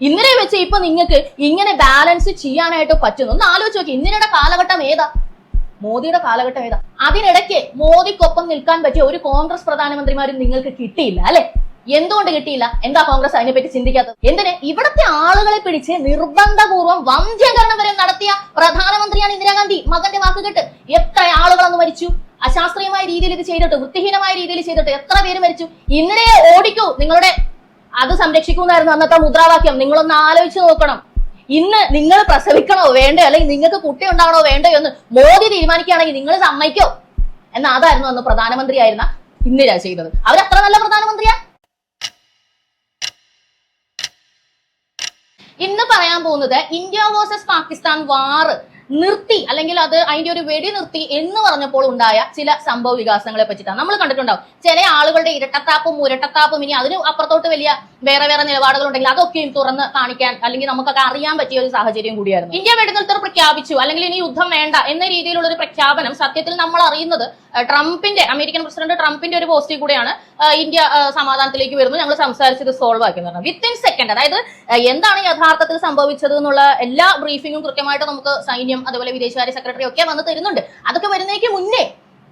ഇന്നലെ വെച്ച് ഇപ്പൊ നിങ്ങൾക്ക് ഇങ്ങനെ ബാലൻസ് ചെയ്യാനായിട്ട് പറ്റുന്നു. ഒന്ന് ആലോചിച്ച് നോക്കി ഇന്ദിരയുടെ കാലഘട്ടം ഏതാ? മോദിയുടെ കാലഘട്ടം ഏതാ? അതിനിടയ്ക്ക് മോദിക്കൊപ്പം നിൽക്കാൻ പറ്റിയ ഒരു കോൺഗ്രസ് പ്രധാനമന്ത്രിമാരും നിങ്ങൾക്ക് കിട്ടിയില്ല അല്ലെ? എന്തുകൊണ്ട് കിട്ടിയില്ല? എന്താ കോൺഗ്രസ് അതിനെപ്പറ്റി ചിന്തിക്കാത്തത്? എന്തിന്? ഇവിടത്തെ ആളുകളെ പിടിച്ച് നിർബന്ധപൂർവം വന്ധ്യകരണം വരെ നടത്തിയ പ്രധാനമന്ത്രിയാണ് ഇന്ദിരാഗാന്ധി. മകന്റെ വാക്ക് കേട്ട് എത്ര ആളുകൾ അന്ന് മരിച്ചു? അശാസ്ത്രീയമായ രീതിയിൽ ഇത് ചെയ്തിട്ട് വൃത്തിഹീനമായ രീതിയിൽ ചെയ്തിട്ട് എത്ര പേര് മരിച്ചു? ഇന്നലെ ഓടിക്കൂ നിങ്ങളുടെ അത് സംരക്ഷിക്കുന്നതായിരുന്നു അന്നത്തെ മുദ്രാവാക്യം. നിങ്ങളൊന്ന് ആലോചിച്ച് നോക്കണം. ഇന്ന് നിങ്ങൾ പ്രസവിക്കണോ വേണ്ടോ അല്ലെങ്കിൽ നിങ്ങൾക്ക് കുട്ടി ഉണ്ടാവണോ വേണ്ടോ എന്ന് മോദി തീരുമാനിക്കുകയാണെങ്കിൽ നിങ്ങൾ സമ്മതിക്കോ? എന്ന അതായിരുന്നു അന്ന് പ്രധാനമന്ത്രിയായിരുന്ന ഇന്ദിര ചെയ്തത് അവരത്ര നല്ല പ്രധാനമന്ത്രിയാ? ഇന്ന് പറയാൻ പോകുന്നത് ഇന്ത്യ വേഴ്സസ് പാകിസ്ഥാൻ വാർ നിർത്തി അല്ലെങ്കിൽ അത് അതിന്റെ ഒരു വെടി നിർത്തി എന്ന് പറഞ്ഞപ്പോൾ ഉണ്ടായ ചില സംഭവ വികാസങ്ങളെ പറ്റിയിട്ടാണ്. നമ്മൾ കണ്ടിട്ടുണ്ടാവും. ചില ആളുകളുടെ ഇരട്ടത്താപ്പും മുരട്ടത്താപ്പും ഇനി അതിന് അപ്പുറത്തോട്ട് വലിയ വേറെ വേറെ നിലപാടുകൾ ഉണ്ടെങ്കിൽ അതൊക്കെയും തുറന്ന് കാണിക്കാൻ അല്ലെങ്കിൽ നമുക്കൊക്കെ അറിയാൻ പറ്റിയ ഒരു സാഹചര്യം കൂടിയായിരുന്നു. ഇന്ത്യ വെടിനിർത്തൽ പ്രഖ്യാപിച്ചു. അല്ലെങ്കിൽ ഇനി യുദ്ധം വേണ്ട എന്ന രീതിയിലുള്ള ഒരു പ്രഖ്യാപനം സത്യത്തിൽ നമ്മൾ അറിയുന്നത് ട്രംപിന്റെ അമേരിക്കൻ പ്രസിഡന്റ് ട്രംപിന്റെ ഒരു പോസ്റ്റിൽ കൂടെയാണ് ഇന്ത്യ സമാധാനത്തിലേക്ക് വരുന്നു ഞങ്ങൾ സംസാരിച്ചത് സോൾവ് ആക്കുന്നത് വിത്തിൻ സെക്കൻഡ് അതായത് എന്താണ് യഥാർത്ഥത്തിൽ സംഭവിച്ചത് എന്നുള്ള എല്ലാ ബ്രീഫിങ്ങും കൃത്യമായിട്ട് നമുക്ക് സൈന്യം അതുപോലെ വിദേശകാര്യ സെക്രട്ടറി ഒക്കെ വന്ന് തരുന്നുണ്ട്. അതൊക്കെ വരുന്നേക്ക് മുന്നേ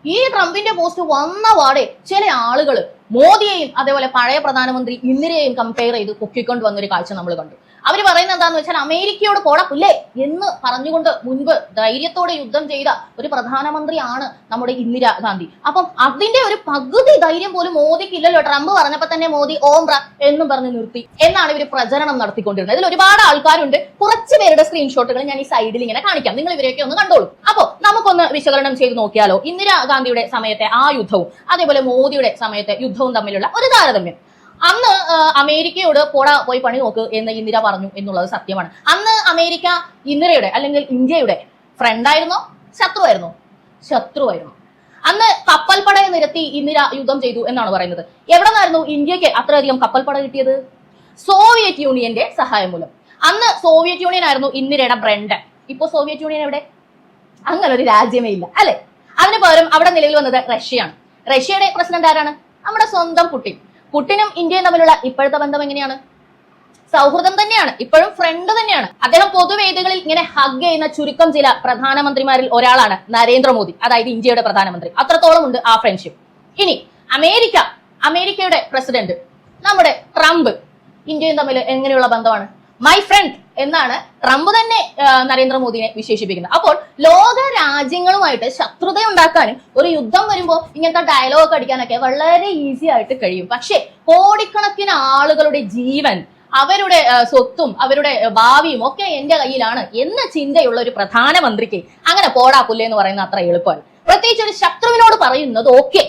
ഈ ട്രംപിന്റെ പോസ്റ്റ് വന്ന പാടെ ചില ആളുകൾ മോദിയെയും അതേപോലെ പഴയ പ്രധാനമന്ത്രി ഇന്ദിരയെയും കമ്പയർ ചെയ്ത് പൊക്കിക്കൊണ്ട് വന്നൊരു കാഴ്ച നമ്മൾ കണ്ടു. അവർ പറയുന്നത് എന്താന്ന് വെച്ചാൽ അമേരിക്കയോട് പോടപ്പില്ലേ എന്ന് പറഞ്ഞുകൊണ്ട് മുൻപ് ധൈര്യത്തോടെ യുദ്ധം ചെയ്ത ഒരു പ്രധാനമന്ത്രിയാണ് നമ്മുടെ ഇന്ദിരാഗാന്ധി അപ്പം അതിന്റെ ഒരു പകുതി ധൈര്യം പോലും മോദിക്ക് ഇല്ലല്ലോ ട്രംപ് പറഞ്ഞപ്പോ തന്നെ മോദി ഓംബ്ര എന്നും പറഞ്ഞ് നിർത്തി. എന്നാണ് ഇവർ പ്രചരണം നടത്തിക്കൊണ്ടിരുന്നത്. ഇതിൽ ഒരുപാട് ആൾക്കാരുണ്ട്. കുറച്ച് പേരുടെ സ്ക്രീൻഷോട്ടുകൾ ഞാൻ ഈ സൈഡിൽ ഇങ്ങനെ കാണിക്കാം. നിങ്ങൾ ഇവരെയൊക്കെ ഒന്ന് കണ്ടോളൂ. അപ്പോ നമുക്കൊന്ന് വിശകലനം ചെയ്ത് നോക്കിയാലോ. ഇന്ദിരാഗാന്ധിയുടെ സമയത്തെ ആ യുദ്ധവും അതേപോലെ മോദിയുടെ സമയത്തെ യുദ്ധവും തമ്മിലുള്ള ഒരു താരതമ്യം. അന്ന് അമേരിക്കയോട് പോടാ പോയി പണി നോക്ക് എന്ന് ഇന്ദിര പറഞ്ഞു എന്നുള്ളത് സത്യമാണ്. അന്ന് അമേരിക്ക ഇന്ദിരയുടെ അല്ലെങ്കിൽ ഇന്ത്യയുടെ ഫ്രണ്ടായിരുന്നോ ശത്രുവായിരുന്നോ. ശത്രുവായിരുന്നു. അന്ന് കപ്പൽപ്പടയെ നിരത്തി ഇന്ദിര യുദ്ധം ചെയ്തു എന്നാണ് പറയുന്നത്. എവിടെ നിന്നായിരുന്നു ഇന്ത്യയ്ക്ക് അത്രയധികം കപ്പൽപ്പട കിട്ടിയത്? സോവിയറ്റ് യൂണിയന്റെ സഹായം മൂലം. അന്ന് സോവിയറ്റ് യൂണിയൻ ആയിരുന്നു ഇന്ദിരയുടെ ബ്രണ്ട് ഇപ്പൊ സോവിയറ്റ് യൂണിയൻ എവിടെ? അങ്ങനെ ഒരു രാജ്യമേ ഇല്ല അല്ലെ? അതിന് പകരം അവിടെ നിലവിൽ വന്നത് റഷ്യയാണ്. റഷ്യയുടെ പ്രസിഡന്റ് ആരാണ്? നമ്മുടെ സ്വന്തം പുട്ടിൻ പുട്ടിനും ഇന്ത്യയും തമ്മിലുള്ള ഇപ്പോഴത്തെ ബന്ധം എങ്ങനെയാണ്? സൗഹൃദം തന്നെയാണ്. ഇപ്പോഴും ഫ്രണ്ട് തന്നെയാണ്. അദ്ദേഹം പൊതുവേദികളിൽ ഇങ്ങനെ ഹഗ് ചെയ്യുന്ന ചുരുക്കം ചില പ്രധാനമന്ത്രിമാരിൽ ഒരാളാണ് നരേന്ദ്രമോദി. അതായത് ഇന്ത്യയുടെ പ്രധാനമന്ത്രി. അത്രത്തോളം ഉണ്ട് ആ ഫ്രണ്ട്ഷിപ്പ് ഇനി അമേരിക്ക. അമേരിക്കയുടെ പ്രസിഡന്റ് നമ്മുടെ ട്രംപ്. ഇന്ത്യയും തമ്മിൽ എങ്ങനെയുള്ള ബന്ധമാണ്? മൈ ഫ്രണ്ട് എന്നാണ് ട്രംപ് തന്നെ നരേന്ദ്രമോദിനെ വിശേഷിപ്പിക്കുന്നത്. അപ്പോൾ ലോക രാജ്യങ്ങളുമായിട്ട് ശത്രുത ഉണ്ടാക്കാനും ഒരു യുദ്ധം വരുമ്പോൾ ഇങ്ങനത്തെ ഡയലോഗ് അടിക്കാനൊക്കെ വളരെ ഈസി ആയിട്ട് കഴിയും. പക്ഷേ കോടിക്കണക്കിന് ആളുകളുടെ ജീവൻ അവരുടെ സ്വത്തും അവരുടെ ഭാവിയും ഒക്കെ എന്റെ കയ്യിലാണ് എന്ന ചിന്തയുള്ള ഒരു പ്രധാനമന്ത്രിക്ക് അങ്ങനെ പോടാ പുല്ലേ എന്ന് പറയുന്ന അത്ര എളുപ്പമാണ്. പ്രത്യേകിച്ച് ഒരു ശത്രുവിനോട് പറയുന്നത് ഓക്കെ.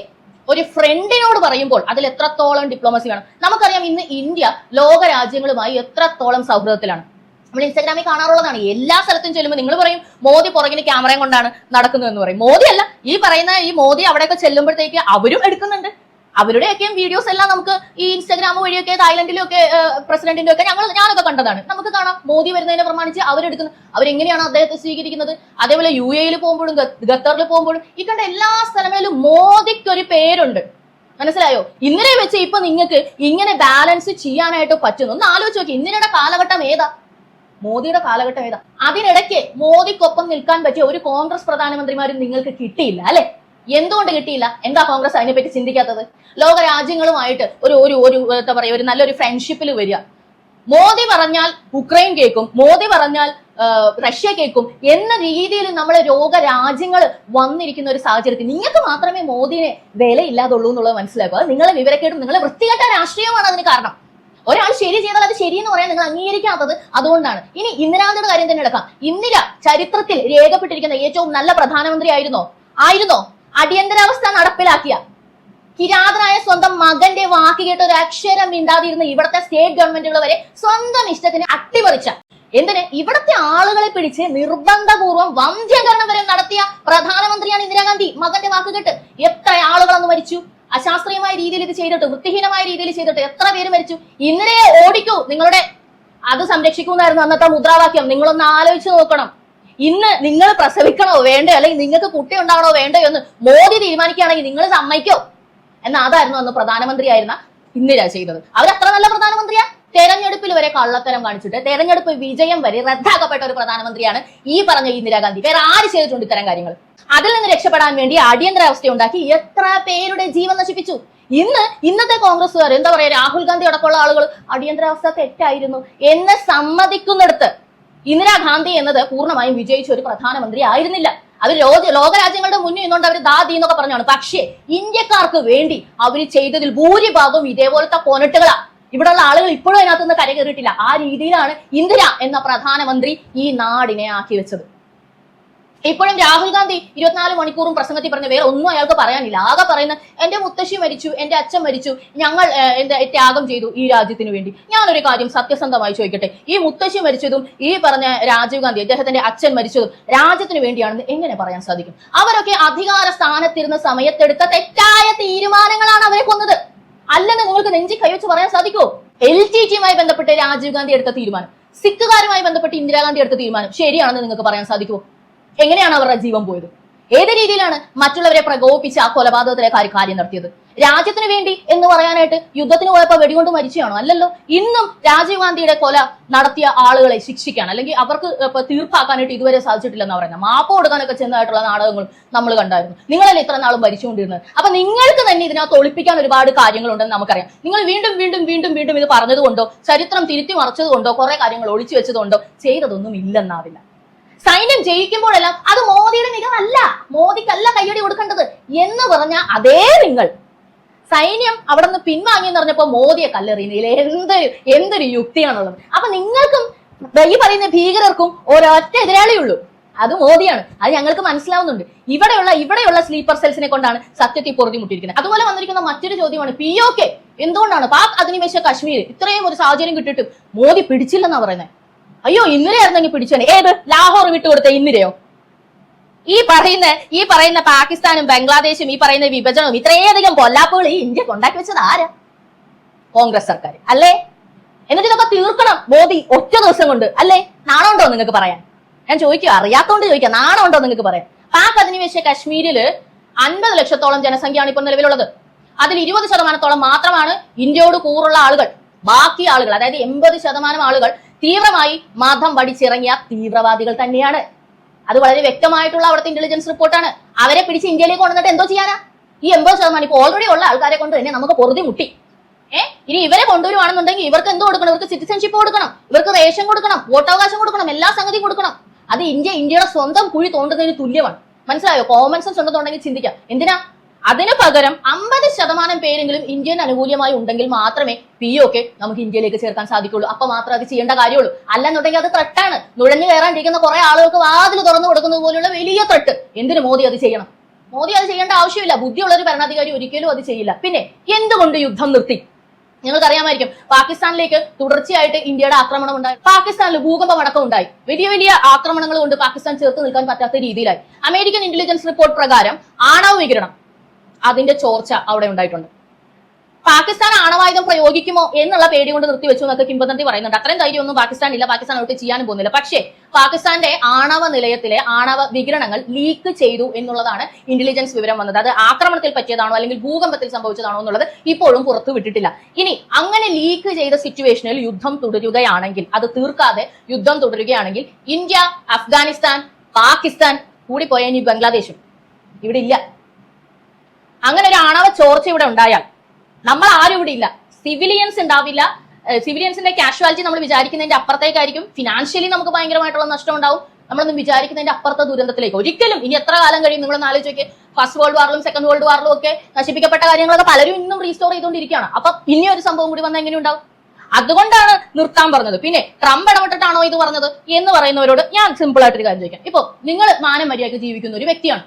ഒരു ഫ്രണ്ടിനോട് പറയുമ്പോൾ അതിൽ എത്രത്തോളം ഡിപ്ലോമസി വേണം? നമുക്കറിയാം ഇന്ന് ഇന്ത്യ ലോക രാജ്യങ്ങളുമായി എത്രത്തോളം സൗഹൃദത്തിലാണ്. നമ്മൾ ഇൻസ്റ്റാഗ്രാമിൽ കാണാറുള്ളതാണ്. എല്ലാ സ്ഥലത്തും ചെല്ലുമ്പോൾ നിങ്ങൾ പറയും മോദി പുറകിന് ക്യാമറയും കൊണ്ടാണ് നടക്കുന്നത് എന്ന് പറയും. മോദി അല്ല ഈ പറയുന്ന ഈ മോദി അവിടെയൊക്കെ ചെല്ലുമ്പോഴത്തേക്ക് അവരും എടുക്കുന്നുണ്ട്. അവരുടെയൊക്കെയും വീഡിയോസ് എല്ലാം നമുക്ക് ഈ ഇൻസ്റ്റാഗ്രാം വഴിയൊക്കെ തായ്ലൻഡിലും ഒക്കെ പ്രസിഡന്റിന്റെ ഒക്കെ ഞങ്ങൾ ഞാനൊക്കെ കണ്ടതാണ്. നമുക്ക് കാണാം മോദി വരുന്നതിനെ പ്രമാണിച്ച് അവരെടുക്കുന്നു അവരെങ്ങനെയാണ് അദ്ദേഹത്തെ സ്വീകരിക്കുന്നത്? അതേപോലെ യു എയിൽ പോകുമ്പോഴും ഖത്തറിൽ പോകുമ്പോഴും ഈ കണ്ട എല്ലാ സ്ഥലങ്ങളിലും മോദിക്ക് ഒരു പേരുണ്ട്. മനസ്സിലായോ? ഇന്നലെ വെച്ച് ഇപ്പൊ നിങ്ങൾക്ക് ഇങ്ങനെ ബാലൻസ് ചെയ്യാനായിട്ട് പറ്റുന്നു. ഒന്ന് ആലോചിച്ച് നോക്കി ഇന്നലെയുടെ കാലഘട്ടം ഏതാ? മോദിയുടെ കാലഘട്ടം ഏതാ? അതിനിടയ്ക്ക് മോദിക്കൊപ്പം നിൽക്കാൻ പറ്റിയ ഒരു കോൺഗ്രസ് പ്രധാനമന്ത്രിമാരും നിങ്ങൾക്ക് കിട്ടിയില്ല അല്ലെ? എന്തുകൊണ്ട് കിട്ടിയില്ല? എന്താ കോൺഗ്രസ് അതിനെപ്പറ്റി ചിന്തിക്കാത്തത്? ലോക രാജ്യങ്ങളുമായിട്ട് ഒരു ഒരു ഒരു എന്താ പറയുക ഒരു നല്ലൊരു ഫ്രണ്ട്ഷിപ്പിൽ വരിക. മോദി പറഞ്ഞാൽ ഉക്രൈൻ കേൾക്കും മോദി പറഞ്ഞാൽ റഷ്യ കേൾക്കും എന്ന രീതിയിൽ നമ്മളെ ലോക രാജ്യങ്ങൾ വന്നിരിക്കുന്ന ഒരു സാഹചര്യത്തിൽ നിങ്ങൾക്ക് മാത്രമേ മോദിനെ വിലയില്ലാതുള്ളൂ എന്നുള്ളത് മനസ്സിലാക്കുക നിങ്ങളെ വിവരക്കേടും നിങ്ങളെ വൃത്തികെട്ട രാഷ്ട്രീയമാണ് അതിന് കാരണം. ഒരാൾ ശരി ചെയ്താൽ അത് ശരിയെന്ന് പറയാൻ നിങ്ങൾ അംഗീകരിക്കാത്തത് അതുകൊണ്ടാണ്. ഇനി ഇന്ദിരാഗാന്ധിയുടെ കാര്യം തന്നെ എടുക്കാം. ഇന്ദിര ചരിത്രത്തിൽ രേഖപ്പെട്ടിരിക്കുന്ന ഏറ്റവും നല്ല പ്രധാനമന്ത്രി ആയിരുന്നോ? ആയിരുന്നോ? അടിയന്തരാവസ്ഥ നടപ്പിലാക്കിയ. കിരാതനായ സ്വന്തം മകന്റെ വാക്ക് കേട്ട് ഒരു അക്ഷരം മിണ്ടാതിരുന്ന ഇവിടുത്തെ സ്റ്റേറ്റ് ഗവൺമെന്റുകൾ വരെ സ്വന്തം ഇഷ്ടത്തിന് അട്ടിമറിച്ച. എന്തിന്? ഇവിടുത്തെ ആളുകളെ പിടിച്ച് നിർബന്ധപൂർവം വന്ധ്യകരണം വരെ നടത്തിയ പ്രധാനമന്ത്രിയാണ് ഇന്ദിരാഗാന്ധി. മകന്റെ വാക്ക് കേട്ട് എത്ര ആളുകൾ അന്ന് മരിച്ചു? അശാസ്ത്രീയമായ രീതിയിൽ ഇത് ചെയ്തിട്ട് വൃത്തിഹീനമായ രീതിയിൽ ചെയ്തിട്ട് എത്ര പേര് മരിച്ചു? ഇന്നലെ ഓടിക്കൂ നിങ്ങളുടെ അത് സംരക്ഷിക്കുന്നായിരുന്നു അന്നത്തെ മുദ്രാവാക്യം. നിങ്ങളൊന്ന് ആലോചിച്ച് നോക്കണം. ഇന്ന് നിങ്ങൾ പ്രസവിക്കണോ വേണ്ടോ അല്ലെങ്കിൽ നിങ്ങൾക്ക് കുട്ടി ഉണ്ടാവണോ വേണ്ടോ എന്ന് മോദി തീരുമാനിക്കുകയാണെങ്കിൽ നിങ്ങൾ സമ്മതിക്കോ? എന്ന അതായിരുന്നു അന്ന് പ്രധാനമന്ത്രിയായിരുന്ന ഇന്ദിര ചെയ്തത്. അവരത്ര നല്ല പ്രധാനമന്ത്രിയാ? തെരഞ്ഞെടുപ്പിൽ വരെ കള്ളത്തരം കാണിച്ചിട്ട് തെരഞ്ഞെടുപ്പ് വിജയം വരെ റദ്ദാക്കപ്പെട്ട ഒരു പ്രധാനമന്ത്രിയാണ് ഈ പറഞ്ഞ ഇന്ദിരാഗാന്ധി വേറെ ആര് ചെയ്തിട്ടുണ്ട് ഇത്തരം കാര്യങ്ങൾ? അതിൽ നിന്ന് രക്ഷപ്പെടാൻ വേണ്ടി അടിയന്തരാവസ്ഥ ഉണ്ടാക്കി എത്ര പേരുടെ ജീവൻ നശിപ്പിച്ചു? ഇന്ന് ഇന്നത്തെ കോൺഗ്രസ്സുകാർ എന്താ പറയാ രാഹുൽ ഗാന്ധി അടക്കമുള്ള ആളുകൾ അടിയന്തരാവസ്ഥ തെറ്റായിരുന്നു എന്ന് സമ്മതിക്കുന്നിടത്ത് ഇന്ദിരാഗാന്ധി എന്നത് പൂർണമായും വിജയിച്ച ഒരു പ്രധാനമന്ത്രി ആയിരുന്നില്ല. അത് ലോക ലോകരാജ്യങ്ങളുടെ മുന്നിൽ നിന്നുകൊണ്ട് അവർ ദാദി എന്നൊക്കെ പറഞ്ഞാണ്. പക്ഷേ ഇന്ത്യക്കാർക്ക് വേണ്ടി അവർ ചെയ്തതിൽ ഭൂരിഭാഗവും ഇതേപോലത്തെ കൊനട്ടുകളാ. ഇവിടെയുള്ള ആളുകൾ ഇപ്പോഴും അതിനകത്ത് നിന്ന് കരകയറിയിട്ടില്ല. ആ രീതിയിലാണ് ഇന്ദിര എന്ന പ്രധാനമന്ത്രി ഈ നാടിനെ ആക്കി വെച്ചത്. ഇപ്പോഴും രാഹുൽ ഗാന്ധി ഇരുപത്തിനാല് മണിക്കൂറും പ്രസംഗത്തിൽ പറഞ്ഞ വേറെ ഒന്നും അയാൾക്ക് പറയാനില്ല. ആകെ പറയുന്ന എന്റെ മുത്തശ്ശി മരിച്ചു എന്റെ അച്ഛൻ മരിച്ചു ഞങ്ങൾ എന്താ ത്യാഗം ചെയ്തു ഈ രാജ്യത്തിന് വേണ്ടി. ഞാനൊരു കാര്യം സത്യസന്ധമായി ചോദിക്കട്ടെ. ഈ മുത്തശ്ശി മരിച്ചതും ഈ പറഞ്ഞ രാജീവ് ഗാന്ധി അദ്ദേഹത്തിന്റെ അച്ഛൻ മരിച്ചതും രാജ്യത്തിന് വേണ്ടിയാണെന്ന് എങ്ങനെ പറയാൻ സാധിക്കും? അവരൊക്കെ അധികാര സ്ഥാനത്തിരുന്ന സമയത്തെടുത്ത തെറ്റായ തീരുമാനങ്ങളാണ് അവരെ കൊന്നത്. നെഞ്ചി കൈവച്ച് പറയാൻ സാധിക്കുമോ എൽ ടി ടിയുമായി ബന്ധപ്പെട്ട് രാജീവ് ഗാന്ധി എടുത്ത തീരുമാനം. സിഖുകാരുമായി ബന്ധപ്പെട്ട് ഇന്ദിരാഗാന്ധി എടുത്ത തീരുമാനം. ശരിയാണെന്ന് നിങ്ങൾക്ക് പറയാൻ സാധിക്കുമോ? എങ്ങനെയാണ് അവരുടെ ജീവൻ പോയത്? ഏത് രീതിയിലാണ് മറ്റുള്ളവരെ പ്രകോപിച്ച് ആ കൊലപാതകത്തിലെ കാര്യം കാര്യം നടത്തിയത്? രാജ്യത്തിന് വേണ്ടി എന്ന് പറയാനായിട്ട് യുദ്ധത്തിന് പോയപ്പോൾ വെടികൊണ്ട് മരിച്ചതാണോ അല്ലല്ലോ ഇന്നും രാജീവ് ഗാന്ധിയുടെ കൊല നടത്തിയ ആളുകളെ ശിക്ഷിക്കാൻ അല്ലെങ്കിൽ അവർക്ക് തീർപ്പാക്കാനായിട്ട് ഇതുവരെ സാധിച്ചിട്ടില്ലെന്ന് പറയുന്നത്. മാപ്പ് കൊടുക്കാനൊക്കെ ചെന്നതായിട്ടുള്ള നാടകങ്ങൾ നമ്മൾ കണ്ടായിരുന്നു. നിങ്ങളല്ലേ ഇത്ര നാളും ഭരിച്ചുകൊണ്ടിരുന്നത് അപ്പൊ നിങ്ങൾക്ക് തന്നെ ഇതിനകത്ത് ഒളിപ്പിക്കാൻ ഒരുപാട് കാര്യങ്ങളുണ്ടെന്ന് നമുക്കറിയാം. നിങ്ങൾ വീണ്ടും വീണ്ടും വീണ്ടും വീണ്ടും ഇത് പറഞ്ഞതുകൊണ്ടോ ചരിത്രം തിരുത്തി മറച്ചതുകൊണ്ടോ കുറെ കാര്യങ്ങൾ ഒളിച്ചു വെച്ചതുകൊണ്ടോ ചെയ്തതൊന്നും ഇല്ലെന്നാവില്ല. സൈന്യം ജയിക്കുമ്പോഴെല്ലാം അത് മോദിയുടെ മികവല്ല. മോദിക്കല്ല കയ്യടി കൊടുക്കേണ്ടത് എന്ന് പറഞ്ഞ അതേ നിങ്ങൾ. സൈന്യം അവിടെ നിന്ന് പിൻവാങ്ങി എന്ന് പറഞ്ഞപ്പോ മോദിയെ കല്ലെറിയുന്നതിൽ എന്ത് എന്തൊരു യുക്തിയാണുള്ളത്. അപ്പൊ നിങ്ങൾക്കും ഈ പറയുന്ന ഭീകരർക്കും ഒരൊറ്റ എതിരാളിയുള്ളൂ അത് മോദിയാണ്. അത് ഞങ്ങൾക്ക് മനസ്സിലാവുന്നുണ്ട്. ഇവിടെയുള്ള ഇവിടെയുള്ള സ്ലീപ്പർ സെൽസിനെ കൊണ്ടാണ് സത്യത്തിൽ പൊറുതിമുട്ടിയിരിക്കുന്നത്. അതുപോലെ വന്നിരിക്കുന്ന മറ്റൊരു ചോദ്യമാണ് പി ഒ കെ എന്തുകൊണ്ടാണ്? പാക് അധിനിവേശ കാശ്മീർ ഇത്രയും ഒരു സാഹചര്യം കിട്ടിയിട്ടും മോദി പിടിച്ചില്ലെന്നാ പറയുന്നത് അയ്യോ ഇന്നിരയായിരുന്നു അങ്ങ് പിടിച്ചു ഏത്? ലാഹോർ വിട്ടുകൊടുത്ത ഇന്നിരയോ ഈ പറയുന്ന ഈ പറയുന്ന പാകിസ്ഥാനും ബംഗ്ലാദേശും ഈ പറയുന്ന വിഭജനവും ഇത്രയധികം പൊല്ലാപ്പുകൾ ഈ ഇന്ത്യ കൊണ്ടാക്കി വെച്ചത് ആരാ? കോൺഗ്രസ് സർക്കാർ. അല്ലേ? എന്നിട്ട് ഇതൊക്കെ തീർക്കണം. മോദി ഒറ്റ ദിവസം കൊണ്ട്. അല്ലേ? നാണമുണ്ടോ നിങ്ങൾക്ക് പറയാൻ? ഞാൻ ചോദിക്കുക അറിയാത്തോണ്ട് ചോദിക്കാം. നാണമുണ്ടോ നിങ്ങൾക്ക് പറയാൻ? പാക് അധിനിവേശ കശ്മീരിൽ അൻപത് ലക്ഷത്തോളം ജനസംഖ്യയാണ് ഇപ്പോൾ നിലവിലുള്ളത്. അതിൽ ഇരുപത് ശതമാനത്തോളം മാത്രമാണ് ഇന്ത്യയോട് കൂറുള്ള ആളുകൾ. ബാക്കി ആളുകൾ അതായത് എൺപത് ശതമാനം ആളുകൾ തീവ്രമായി മതം വടിച്ചിറങ്ങിയ തീവ്രവാദികൾ തന്നെയാണ്. അത് വളരെ വ്യക്തമായിട്ടുള്ള അവിടുത്തെ ഇന്റലിജൻസ് റിപ്പോർട്ടാണ് അവരെ പിടിച്ച് ഇന്ത്യയിലേക്ക് കൊണ്ടുവന്നിട്ട് എന്തോ ചെയ്യാനാ? ഈ എൺപത് ശതമാനം ഇപ്പോൾ ഓൾറെഡി ഉള്ള ആൾക്കാരെ കൊണ്ട് തന്നെ നമുക്ക് പൊറുതി മുട്ടി. ഏഹ് ഇനി ഇവരെ കൊണ്ടുവരുവാണെന്നുണ്ടെങ്കിൽ ഇവർക്ക് എന്തോ കൊടുക്കണം? ഇവർക്ക് സിറ്റിസൺഷിപ്പ് കൊടുക്കണം. ഇവർക്ക് റേഷൻ കൊടുക്കണം. വോട്ടവകാശം കൊടുക്കണം. എല്ലാ സംഗതിയും കൊടുക്കണം. അത് ഇന്ത്യ ഇന്ത്യയുടെ സ്വന്തം കുഴി തോണ്ടുന്നതിന് തുല്യമാണ്. മനസ്സിലായോ? കോമൺ സെൻസ് ഉണ്ടെന്നുണ്ടെങ്കിൽ ചിന്തിക്കാം. എന്തിനാ? അതിനു പകരം അമ്പത് ശതമാനം പേരെങ്കിലും ഇന്ത്യൻ അനുകൂലമായി ഉണ്ടെങ്കിൽ മാത്രമേ പി ഒക്കെ നമുക്ക് ഇന്ത്യയിലേക്ക് ചേർക്കാൻ സാധിക്കുള്ളൂ. അപ്പൊ മാത്രമേ അത് ചെയ്യേണ്ട കാര്യമുള്ളൂ. അല്ലെന്നുണ്ടെങ്കിൽ അത് ത്രട്ടാണ് നുഴഞ്ഞു കയറാണ്ടിരിക്കുന്ന കുറെ ആളുകൾക്ക് വാതിൽ തുറന്നു കൊടുക്കുന്നത് പോലുള്ള വലിയ ത്രട്ട് എന്തിനു മോദി അത് ചെയ്യണം? മോദി അത് ചെയ്യേണ്ട ആവശ്യമില്ല. ബുദ്ധിയുള്ള ഒരു ഭരണാധികാരി ഒരിക്കലും അത് ചെയ്യില്ല. പിന്നെ എന്തുകൊണ്ട് യുദ്ധം നിർത്തി? നിങ്ങൾക്കറിയാമായിരിക്കും പാകിസ്ഥാനിലേക്ക് തുടർച്ചയായിട്ട് ഇന്ത്യയുടെ ആക്രമണം ഉണ്ടായി. പാകിസ്ഥാനിൽ ഭൂകമ്പം അടക്കം ഉണ്ടായി. വലിയ വലിയ ആക്രമണങ്ങൾ കൊണ്ട് പാകിസ്ഥാൻ ചേർത്ത് നിൽക്കാൻ പറ്റാത്ത രീതിയിലായി. അമേരിക്കൻ ഇന്റലിജൻസ് റിപ്പോർട്ട് പ്രകാരം ആണവ വികിരണം. അതിന്റെ ചോർച്ച അവിടെ ഉണ്ടായിട്ടുണ്ട്. പാകിസ്ഥാൻ ആണവായുധം പ്രയോഗിക്കുമോ എന്നുള്ള പേടി കൊണ്ട് നിർത്തിവെച്ചു എന്നൊക്കെ കിംബദന്തി പറയുന്നുണ്ട്. അത്രയും ധൈര്യമൊന്നും പാകിസ്ഥാൻ ഇല്ല. പാകിസ്ഥാൻ ഒട്ട് ചെയ്യാനും പോകുന്നില്ല. പക്ഷേ പാകിസ്ഥാന്റെ ആണവ നിലയത്തിലെ ആണവ വികിരണങ്ങൾ ലീക്ക് ചെയ്തു എന്നുള്ളതാണ് ഇന്റലിജൻസ് വിവരം വന്നത്. അത് ആക്രമണത്തിൽ പറ്റിയതാണോ അല്ലെങ്കിൽ ഭൂകമ്പത്തിൽ സംഭവിച്ചതാണോ എന്നുള്ളത് ഇപ്പോഴും പുറത്തു വിട്ടിട്ടില്ല. ഇനി അങ്ങനെ ലീക്ക് ചെയ്ത സിറ്റുവേഷനിൽ യുദ്ധം തുടരുകയാണെങ്കിൽ അത് തീർക്കാതെ യുദ്ധം തുടരുകയാണെങ്കിൽ ഇന്ത്യ അഫ്ഗാനിസ്ഥാൻ പാകിസ്ഥാൻ കൂടിപ്പോയ ഇനി ബംഗ്ലാദേശും. ഇവിടെ ഇല്ല. അങ്ങനെ ഒരു ആണവ ചോർച്ച ഇവിടെ ഉണ്ടായാൽ നമ്മൾ ആരും ഇവിടെ ഇല്ല. സിവിലിയൻസ് ഉണ്ടാവില്ല. സിവിലിയൻസിന്റെ കാഷ്വാലിറ്റി നമ്മൾ വിചാരിക്കുന്നതിന്റെ അപ്പുറത്തേക്കായിരിക്കും. ഫിനാൻഷ്യലി നമുക്ക് ഭയങ്കരമായിട്ടുള്ള നഷ്ടം ഉണ്ടാവും. നമ്മളൊന്നും വിചാരിക്കുന്നതിന്റെ അപ്പുറത്തെ ദുരന്തത്തിലേക്ക്. ഒരിക്കലും ഇനി എത്ര കാലം കഴിയും? നിങ്ങൾ ആലോചിച്ച് നോക്കിയേ. ഫസ്റ്റ് വേൾഡ് വാറിലും സെക്കൻഡ് വേൾഡ് വാറിലും ഒക്കെ നശിപ്പിക്കപ്പെട്ട കാര്യങ്ങളൊക്കെ പലരും ഇന്നും റീസ്റ്റോർ ചെയ്തുകൊണ്ടിരിക്കുകയാണ്. അപ്പൊ ഇനി ഒരു സംഭവം കൂടി വന്നാൽ എങ്ങനെ ഉണ്ടാവും? അതുകൊണ്ടാണ് നിർത്താൻ പറഞ്ഞത്. പിന്നെ ട്രംപ് ഇടപെട്ടിട്ടാണോ ഇത് പറഞ്ഞത് എന്ന് പറയുന്നവരോട് ഞാൻ സിമ്പിൾ ആയിട്ട് ഒരു കാര്യം ചോദിക്കാം. ഇപ്പൊ നിങ്ങൾ മാനം മര്യാദയ്ക്ക് ജീവിക്കുന്ന ഒരു വ്യക്തിയാണ്.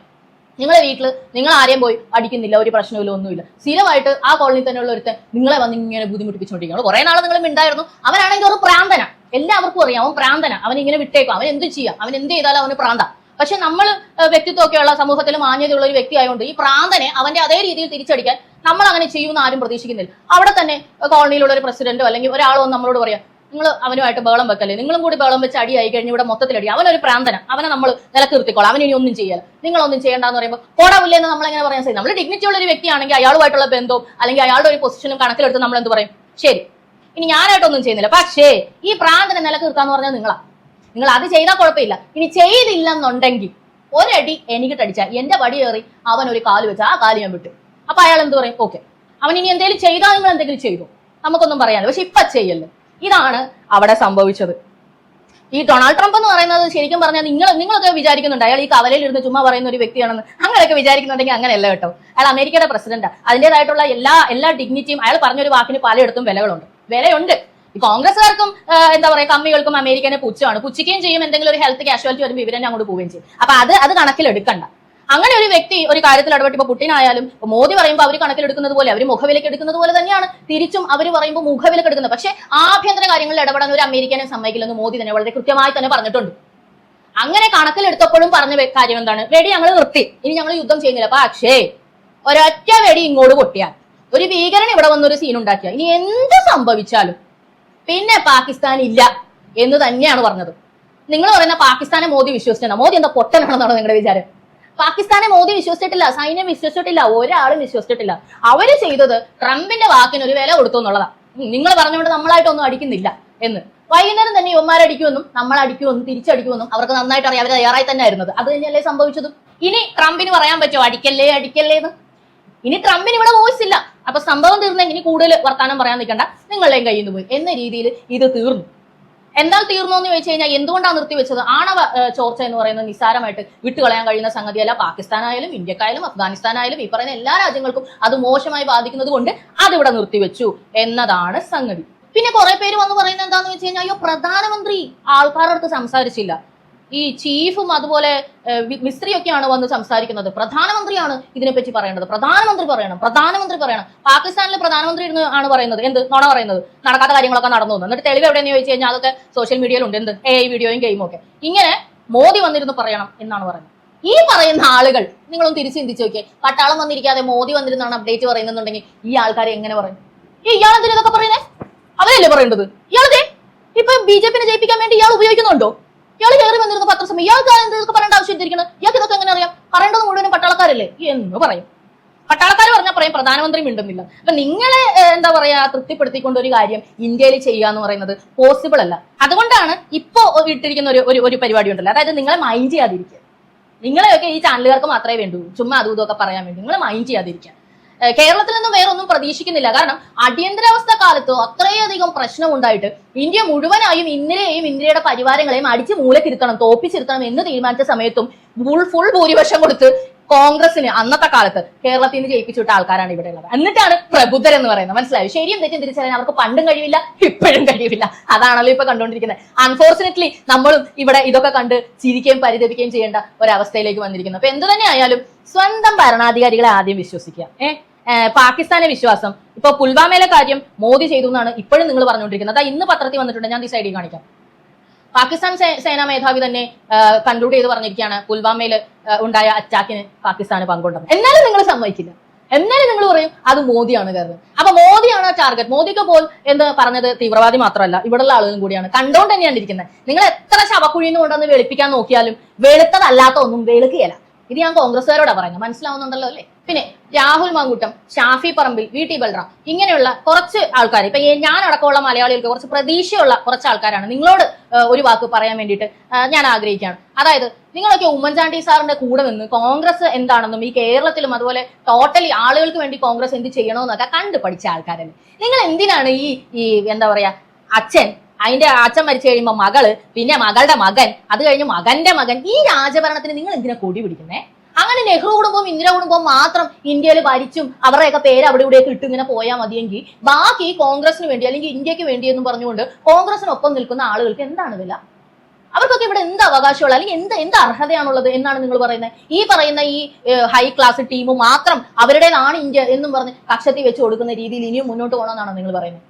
നിങ്ങളെ വീട്ടിൽ നിങ്ങൾ ആരെയും പോയി അടിക്കുന്നില്ല ഒരു പ്രശ്നമില്ല ഒന്നുമില്ല. സ്ഥിരമായിട്ട് ആ കോളനി തന്നെയുള്ള ഒരുത്തൻ നിങ്ങളെ വന്ന് ഇങ്ങനെ ബുദ്ധിമുട്ടിപ്പിച്ചുകൊണ്ടിരിക്കുകയാണ് കുറെ നാൾ നിങ്ങൾ ഉണ്ടായിരുന്നു അവനാണെങ്കിൽ ഒരു പ്രാന്തന. എല്ലാവർക്കും അറിയാം അവൻ പ്രാന്തന. അവൻ ഇങ്ങനെ വിട്ടേക്കും. അവൻ എന്ത് ചെയ്യാം? അവൻ എന്ത് ചെയ്താലും അവന് പ്രാന്ത. പക്ഷെ നമ്മൾ വ്യക്തിത്വമൊക്കെയുള്ള സമൂഹത്തിൽ മാന്യതയുള്ള ഒരു വ്യക്തി ആയതുകൊണ്ട് ഈ പ്രാന്തനെ അവന്റെ അതേ രീതിയിൽ തിരിച്ചടിക്കാൻ നമ്മൾ അങ്ങനെ ചെയ്യുമെന്ന് ആരും പ്രതീക്ഷിക്കുന്നില്ല. അവിടെ തന്നെ കോളനിയിലുള്ള ഒരു പ്രസിഡന്റോ അല്ലെങ്കിൽ ഒരാളോ നമ്മളോട് പറയാം നിങ്ങൾ അവനുമായിട്ട് ബഹളം വെക്കല്ലേ? നിങ്ങളും കൂടി ബഹളം വെച്ച് അടിയായി കഴിഞ്ഞ് ഇവിടെ മൊത്തത്തിൽ അടി അവനൊരു പ്രാന്തന. അവനെ നമ്മൾ നിലയ്ക്ക് നിർത്തിക്കോളാം അവൻ ഇനി ഒന്നും ചെയ്യല നിങ്ങളൊന്നും ചെയ്യേണ്ടെന്ന് പറയുമ്പോൾ പോടാവില്ല നമ്മൾ എങ്ങനെ പറയാൻ സാധിക്കും? നമ്മൾ ഡിഗ്നിറ്റി ഉള്ള ഒരു വ്യക്തിയാണെങ്കിൽ അയാളുമായിട്ടുള്ള ബന്ധവും അല്ലെങ്കിൽ അയാളുടെ ഒരു പൊസിഷനും കണക്കിലെടുത്ത് നമ്മൾ എന്ത് പറയും? ശരി. ഇനി ഞാനായിട്ടൊന്നും ചെയ്യുന്നില്ല. പക്ഷേ ഈ പ്രാന്തനെ നിലയ്ക്ക് നിർത്താന്ന് പറഞ്ഞാൽ നിങ്ങളാ. നിങ്ങൾ അത് ചെയ്താൽ കുഴപ്പമില്ല. ഇനി ചെയ്തില്ലെന്നുണ്ടെങ്കിൽ ഒരടി എനിക്കിട്ടടിച്ചാൽ എന്റെ വടി കയറി അവൻ ഒരു കാൽ വെച്ച് ആ കാൽ ഞാൻ വിട്ടു. അപ്പൊ അയാൾ എന്ത് പറയും? ഓക്കെ. അവൻ ഇനി എന്തെങ്കിലും ചെയ്താൽ നിങ്ങൾ എന്തെങ്കിലും ചെയ്തു. നമുക്കൊന്നും പറയാനില്ല. പക്ഷെ ഇപ്പൊ ചെയ്യല്ലേ? ഇതാണ് അവിടെ സംഭവിച്ചത്. ഈ ഡൊണാൾഡ് ട്രംപ് എന്ന് പറയുന്നത് ശരിക്കും പറഞ്ഞാൽ നിങ്ങൾ നിങ്ങളൊക്കെ വിചാരിക്കുന്നുണ്ട്. അയാൾ ഈ കവലയിൽ ഇരുന്ന് ചുമ്മാ പറയുന്ന ഒരു വ്യക്തിയാണെന്ന്. അങ്ങനെയൊക്കെ വിചാരിക്കുന്നുണ്ടെങ്കിൽ അങ്ങനെയല്ല കേട്ടോ. അയാൾ അമേരിക്കയുടെ പ്രസിഡന്റ് അതിന്റെതായിട്ടുള്ള എല്ലാ എല്ലാ ഡിഗ്നിറ്റിയും അയാൾ പറഞ്ഞൊരു വാക്കിന് പലയിടത്തും വിലകളുണ്ട്. വിലയുണ്ട്. ഈ കോൺഗ്രസ്സുകാർക്കും എന്താ പറയുക കമ്മികൾക്കും അമേരിക്കനെ പുച്ഛമാണ്. പുച്ഛിക്കുകയും ചെയ്യും എന്തെങ്കിലും ഒരു ഹെൽത്ത് കാഷ്വാലിറ്റി വരുമ്പോൾ വിവരം അങ്ങോട്ട് പോവുകയും ചെയ്യും. അപ്പൊ അത് അത് കണക്കിലെടുക്കണ്ട. അങ്ങനെ ഒരു വ്യക്തി ഒരു കാര്യത്തിൽ ഇടപെട്ട് ഇപ്പൊ പുട്ടിനായാലും മോദി പറയുമ്പോൾ അവർ കണക്കിലെടുക്കുന്നത് പോലെ അവർ മുഖവിലേക്ക് എടുക്കുന്നത് പോലെ തന്നെയാണ്. തിരിച്ചും അവർ പറയുമ്പോൾ മുഖവിലേക്ക് എടുക്കുന്നത്. പക്ഷേ ആഭ്യന്തര കാര്യങ്ങളിൽ ഇടപെടാൻ ഒരു അമേരിക്കനെ സമ്മതിക്കില്ലെന്ന് മോദി തന്നെ വളരെ കൃത്യമായി തന്നെ പറഞ്ഞിട്ടുണ്ട്. അങ്ങനെ കണക്കിലെടുത്തപ്പോഴും പറഞ്ഞ കാര്യം എന്താണ്? വെടി ഞങ്ങൾ നിർത്തി. ഇനി ഞങ്ങൾ യുദ്ധം ചെയ്യുന്നില്ല. പക്ഷേ ഒരൊറ്റ വെടി ഇങ്ങോട്ട് പൊട്ടിയാൽ ഒരു ഭീകരൻ ഇവിടെ വന്നൊരു സീൻ ഉണ്ടാക്കിയ ഇനി എന്ത് സംഭവിച്ചാലും പിന്നെ പാകിസ്ഥാൻ ഇല്ല എന്ന് തന്നെയാണ് പറഞ്ഞത്. നിങ്ങൾ പറയുന്ന പാകിസ്ഥാനെ മോദി വിശ്വസിച്ചില്ല മോദി എന്താ പൊട്ടനാണെന്നാണ് നിങ്ങളുടെ വിചാരം? പാകിസ്ഥാനെ മോദി വിശ്വസിച്ചിട്ടില്ല സൈന്യം വിശ്വസിച്ചിട്ടില്ല ഒരാളും വിശ്വസിച്ചിട്ടില്ല. അവർ ചെയ്തത് ട്രംപിന്റെ വാക്കിന് ഒരു വില കൊടുത്തു എന്നുള്ളതാണ് നിങ്ങൾ പറഞ്ഞുകൊണ്ട് നമ്മളായിട്ടൊന്നും അടിക്കുന്നില്ല എന്ന്. വൈകുന്നേരം തന്നെ യുവന്മാരടിക്കുമെന്നും നമ്മൾ അടിക്കുമെന്നും തിരിച്ചടിക്കുമെന്നും അവർക്ക് നന്നായിട്ട് അറിയാം അവർ തയ്യാറായി തന്നെ ആയിരുന്നത്. അത് തന്നെയല്ലേ സംഭവിച്ചതും? ഇനി ട്രംപിന് പറയാൻ പറ്റുമോ അടിക്കല്ലേ അടിക്കല്ലേ എന്ന്? ഇനി ട്രംപിന് ഇവിടെ വോയിസ് ഇല്ല. അപ്പൊ സംഭവം തീർന്നെങ്കിൽ ഇനി കൂടുതൽ വർത്താനം പറയാൻ നിൽക്കണ്ട. നിങ്ങളുടെയും കയ്യിൽ നിന്ന് പോയി. എന്ന രീതിയിൽ ഇത് തീർന്നു. എന്നാൽ തീർന്നു എന്ന് ചോദിച്ചു കഴിഞ്ഞാൽ എന്തുകൊണ്ടാണ് നിർത്തിവെച്ചത്? ആണവ ചോർച്ച എന്ന് പറയുന്നത് നിസ്സാരമായിട്ട് വിട്ടുകളയാൻ കഴിയുന്ന സംഗതിയല്ല. പാകിസ്ഥാനായാലും ഇന്ത്യക്കായാലും അഫ്ഗാനിസ്ഥാനായാലും ഈ പറയുന്ന എല്ലാ രാജ്യങ്ങൾക്കും അത് മോശമായി ബാധിക്കുന്നത് കൊണ്ട് അതിവിടെ നിർത്തിവെച്ചു എന്നതാണ് സംഗതി. പിന്നെ കുറെ പേര് വന്ന് പറയുന്നത് എന്താന്ന് വെച്ച് കഴിഞ്ഞാൽ അയ്യോ പ്രധാനമന്ത്രി ആൾക്കാരുടെ അടുത്ത് സംസാരിച്ചില്ല. ഈ ചീഫും അതുപോലെ മിസ്ത്രിയൊക്കെയാണ് വന്ന് സംസാരിക്കുന്നത്. പ്രധാനമന്ത്രിയാണ് ഇതിനെപ്പറ്റി പറയേണ്ടത്. പ്രധാനമന്ത്രി പറയണം. പ്രധാനമന്ത്രി പറയണം. പാകിസ്ഥാനിലെ പ്രധാനമന്ത്രി ഇരുന്ന് ആണ് പറയുന്നത്. എന്ത്? നോണ പറയുന്നത്. നടക്കാത്ത കാര്യങ്ങളൊക്കെ നടന്നു എന്നിട്ട് തെളിവ് എവിടെയെന്ന് ചോദിച്ചു കഴിഞ്ഞാൽ അതൊക്കെ സോഷ്യൽ മീഡിയയിലുണ്ട് എന്ത്? എ വീഡിയോയും ഗെയിമും ഒക്കെ. ഇങ്ങനെ മോദി വന്നിരുന്ന് പറയണം എന്നാണ് പറയുന്നത്. ഈ പറയുന്ന ആളുകൾ നിങ്ങളൊന്ന് തിരിച്ച് ചിന്തിച്ചു നോക്കിയേ. പട്ടാളം വന്നിരിക്കാതെ മോദി വന്നിരുന്നാണ് അപ്ഡേറ്റ് പറയുന്നുണ്ടെങ്കിൽ ഈ ആൾക്കാരെ എങ്ങനെ പറയും? ഈ ഇയാളെന്തിനാ ഇതൊക്കെ പറയുന്നത് അവരല്ലേ പറയേണ്ടത്? ഇയാളെ ഇപ്പൊ ബി ജെ ജയിപ്പിക്കാൻ വേണ്ടി ഇയാൾ ഉപയോഗിക്കുന്നുണ്ടോ? ഇയാൾ കയറി വന്നിരുന്ന പത്രസമയം ഇയാൾക്ക് എന്തൊക്കെ പറയേണ്ട ആവശ്യം ഇരിക്കുന്നത് ഇയാൾക്ക് ഇതൊക്കെ എങ്ങനെ അറിയാം? പറയേണ്ടത് മുഴുവനും പട്ടാളക്കാരല്ലേ? എന്ന് പറയും. പട്ടാളക്കാർ പറഞ്ഞാൽ പറയും പ്രധാനമന്ത്രി മിണ്ടുന്നില്ല. അപ്പൊ നിങ്ങളെ എന്താ പറയാ തൃപ്തിപ്പെടുത്തിക്കൊണ്ട് ഒരു കാര്യം ഇന്ത്യയിൽ ചെയ്യുക എന്ന് പറയുന്നത് പോസിബിൾ അല്ല. അതുകൊണ്ടാണ് ഇപ്പോ ഇട്ടിരിക്കുന്ന ഒരു ഒരു- പരിപാടി ഉണ്ടല്ലോ. അതായത് നിങ്ങളെ മൈൻഡ് ചെയ്യാതിരിക്കുക. നിങ്ങളെയൊക്കെ ഈ ചാനലുകാർക്ക് മാത്രമേ വേണ്ടൂ. ചുമ്മാ അതും ഇതൊക്കെ പറയാൻ വേണ്ടി. നിങ്ങൾ മൈൻഡ് ചെയ്യാതിരിക്കുക. കേരളത്തിൽ നിന്നും വേറെ ഒന്നും പ്രതീക്ഷിക്കുന്നില്ല. കാരണം അടിയന്തരാവസ്ഥ കാലത്ത് അത്രയധികം പ്രശ്നം ഉണ്ടായിട്ട് ഇന്ത്യ മുഴുവനായും ഇന്ദിരയെയും ഇന്ത്യയുടെ പരിവാരങ്ങളെയും അടിച്ച് മൂലക്കിരുത്തണം തോപ്പിച്ചിരുത്തണം എന്ന് തീരുമാനിച്ച സമയത്തും ഫുൾ ഫുൾ ഭൂരിപക്ഷം കൊടുത്ത് കോൺഗ്രസിന് അന്നത്തെ കാലത്ത് കേരളത്തിൽ നിന്ന് ജയിപ്പിച്ചു വിട്ട ആൾക്കാരാണ് ഇവിടെ ഉള്ളത്. എന്നിട്ടാണ് പ്രബുദ്ധർ എന്ന് പറയുന്നത്. മനസ്സിലായി? ശരിയും തെറ്റും തിരിച്ചറിയാൻ അവർക്ക് പണ്ടും കഴിയില്ല ഇപ്പോഴും കഴിയില്ല അതാണല്ലോ ഇപ്പൊ കണ്ടുകൊണ്ടിരിക്കുന്നത്. അൺഫോർച്ചുനേറ്റ്ലി നമ്മളും ഇവിടെ ഇതൊക്കെ കണ്ട് ചിരിക്കുകയും പരിതപിക്കുകയും ചെയ്യേണ്ട ഒരവസ്ഥയിലേക്ക് വന്നിരിക്കുന്നു. അപ്പൊ എന്ത് തന്നെ ആയാലും സ്വന്തം ഭരണാധികാരികളെ ആദ്യം വിശ്വസിക്കുക. ഏഹ് പാകിസ്ഥാനെ വിശ്വാസം. ഇപ്പൊ പുൽവാമയിലെ കാര്യം മോദി ചെയ്തു എന്നാണ് ഇപ്പോഴും നിങ്ങൾ പറഞ്ഞുകൊണ്ടിരിക്കുന്നത്. അതാ ഇന്ന് പത്രത്തിൽ വന്നിട്ടുണ്ട്. ഞാൻ ഈ സൈഡിൽ കാണിക്കാം. പാകിസ്ഥാൻ സേനാ മേധാവി തന്നെ കൺക്ലൂഡ് ചെയ്ത് പറഞ്ഞിരിക്കുകയാണ്. പുൽവാമയിൽ ഉണ്ടായ അറ്റാക്കിന് പാകിസ്ഥാന് പങ്കുണ്ടെന്ന്. എന്നാലും നിങ്ങൾ സമ്മതിക്കില്ല. എന്നാലും നിങ്ങൾ പറയും അത് മോദിയാണ് കാരണം. അപ്പൊ മോദിയാണ് ടാർഗറ്റ് മോദിക്ക് പോൽ എന്ന് പറഞ്ഞത്? തീവ്രവാദി മാത്രമല്ല ഇവിടെയുള്ള ആളുകളും കൂടിയാണ്. കണ്ടോണ്ട് തന്നെയാണ് ഇരിക്കുന്നത്. നിങ്ങൾ എത്ര ശവക്കുഴിന്ന് കൊണ്ടുവന്ന് വെളുപ്പിക്കാൻ നോക്കിയാലും വെളുത്തതല്ലാത്ത ഒന്നും വെളുക്കുകയല്ല. ഇത് ഞാൻ കോൺഗ്രസ്സുകാരോടാ പറയുന്നത്. മനസ്സിലാവുന്നുണ്ടല്ലോ അല്ലേ? പിന്നെ രാഹുൽ മാങ്കൂട്ടം ഷാഫി പറമ്പിൽ വി ടി ബൽറാം ഇങ്ങനെയുള്ള കുറച്ച് ആൾക്കാർ ഇപ്പൊ ഞാൻ അടക്കമുള്ള മലയാളികൾക്ക് കുറച്ച് പ്രതീക്ഷയുള്ള കുറച്ച് ആൾക്കാരാണ്. നിങ്ങളോട് ഒരു വാക്ക് പറയാൻ വേണ്ടിയിട്ട് ഞാൻ ആഗ്രഹിക്കുകയാണ്. അതായത് നിങ്ങളൊക്കെ ഉമ്മൻചാണ്ടി സാറിന്റെ കൂടെ നിന്ന് കോൺഗ്രസ് എന്താണെന്നും ഈ കേരളത്തിലും അതുപോലെ ടോട്ടലി ആളുകൾക്ക് വേണ്ടി കോൺഗ്രസ് എന്ത് ചെയ്യണമെന്നൊക്കെ കണ്ടു പഠിച്ച ആൾക്കാരല്ലേ? നിങ്ങൾ എന്തിനാണ് ഈ എന്താ പറയാ അച്ഛൻ അതിന്റെ അച്ഛൻ മരിച്ചു കഴിയുമ്പോൾ മകൾ പിന്നെ മകളുടെ മകൻ അത് കഴിഞ്ഞ് മകന്റെ മകൻ. ഈ രാജഭരണത്തിന് നിങ്ങൾ എന്തിനാ കൊടി പിടിക്കുന്നേ? അങ്ങനെ നെഹ്റു കുടുംബവും ഇന്ദിര കുടുംബവും മാത്രം ഇന്ത്യയിൽ ഭരിച്ചും അവരുടെയൊക്കെ പേര് അവിടെ ഇവിടെയൊക്കെ ഇട്ട് ഇങ്ങനെ പോയാൽ മതിയെങ്കിൽ ബാക്കി കോൺഗ്രസിന് വേണ്ടി അല്ലെങ്കിൽ ഇന്ത്യയ്ക്ക് വേണ്ടി എന്ന് പറഞ്ഞുകൊണ്ട് കോൺഗ്രസിനൊപ്പം നിൽക്കുന്ന ആളുകൾക്ക് എന്താണ് വില? അവർക്കൊക്കെ ഇവിടെ എന്ത് അവകാശമുള്ള അല്ലെങ്കിൽ എന്ത് എന്ത് അർഹതയാണുള്ളത് എന്നാണ് നിങ്ങൾ പറയുന്നത്? ഈ പറയുന്ന ഈ ഹൈ ക്ലാസ് ടീം മാത്രം അവരുടേതാണ് ഇന്ത്യ എന്നും പറഞ്ഞ് കക്ഷത്തിൽ വെച്ച് കൊടുക്കുന്ന രീതിയിൽ ഇനിയും മുന്നോട്ട് പോകണമെന്നാണ് നിങ്ങൾ പറയുന്നത്?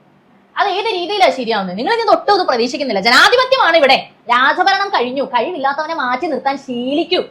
അത് ഏത് രീതിയിലാണ് ശരിയാവുന്നത്? നിങ്ങൾ ഇനി ഒട്ടും ഇത് പ്രതീക്ഷിക്കുന്നില്ല. ജനാധിപത്യമാണ് ഇവിടെ. രാജഭരണം കഴിഞ്ഞു. കഴിവില്ലാത്തവനെ മാറ്റി നിർത്താൻ ശീലിക്കൂ.